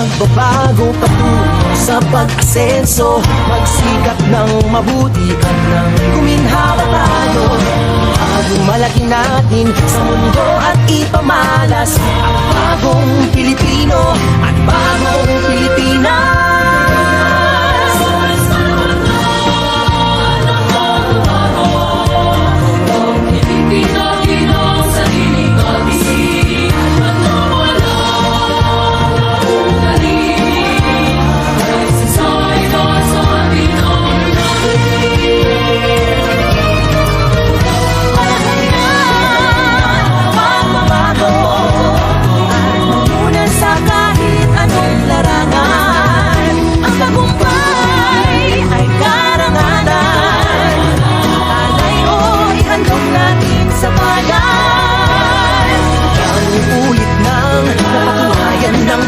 pagbabago patungo sa pag-asenso Magsikap ng mabuti at nang kuminhawa tayo Bago malaki natin sa mundo at ipamalas. Ang bagong Pilipino at sa bayan. Ikaw ulit ng napatunayan ng